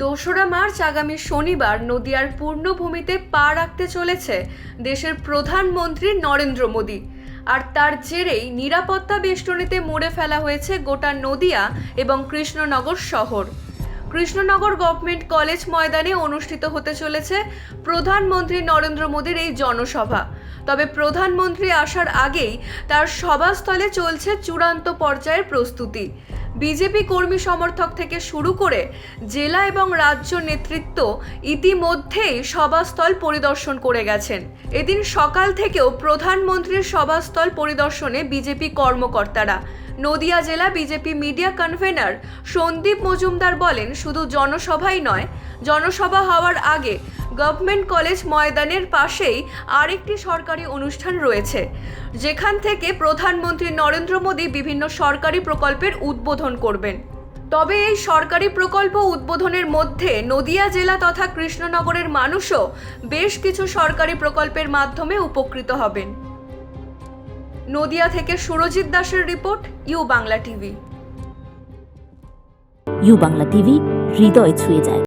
দোসরা মার্চ আগামী শনিবার নদিয়ার পূর্ণভূমিতে পা রাখতে চলেছে দেশের প্রধানমন্ত্রী নরেন্দ্র মোদী। আর তার জেরেই নিরাপত্তা বেষ্টনীতে মুড়ে ফেলা হয়েছে গোটা নদিয়া এবং কৃষ্ণনগর শহর। কৃষ্ণনগর গভর্নমেন্ট কলেজ ময়দানে অনুষ্ঠিত হতে চলেছে প্রধানমন্ত্রী নরেন্দ্র মোদীর এই জনসভা। তবে প্রধানমন্ত্রী আসার আগেই তার সভাস্থলে চলছে চূড়ান্ত পর্যায়ের প্রস্তুতি। বিজেপি কর্মী সমর্থক থেকে শুরু করে জেলা এবং রাজ্য নেতৃত্ব ইতিমধ্যেই সভাস্থল পরিদর্শন করে গেছেন। এদিন সকাল থেকেও প্রধানমন্ত্রীর সভাস্থল পরিদর্শনে বিজেপি কর্মকর্তারা। নদিয়া জেলা BJP media convener Sandeep Majumdar বলেন, শুধু জনসভাই নয়, জনসভা হওয়ার আগে গভর্নমেন্ট কলেজ ময়দানের পাশেই আরেকটি সরকারি অনুষ্ঠান রয়েছে, যেখান থেকে প্রধানমন্ত্রী নরেন্দ্র মোদী বিভিন্ন সরকারি প্রকল্পের উদ্বোধন করবেন। তবে এই সরকারি প্রকল্প উদ্বোধনের মধ্যে নদিয়া জেলা তথা কৃষ্ণনগরের মানুষও বেশ কিছু সরকারি প্রকল্পের মাধ্যমে উপকৃত হবেন। নদিয়া থেকে সুরজিৎ দাসের report, U Bangla TV. U Bangla TV, হৃদয় ছুঁয়ে যায়।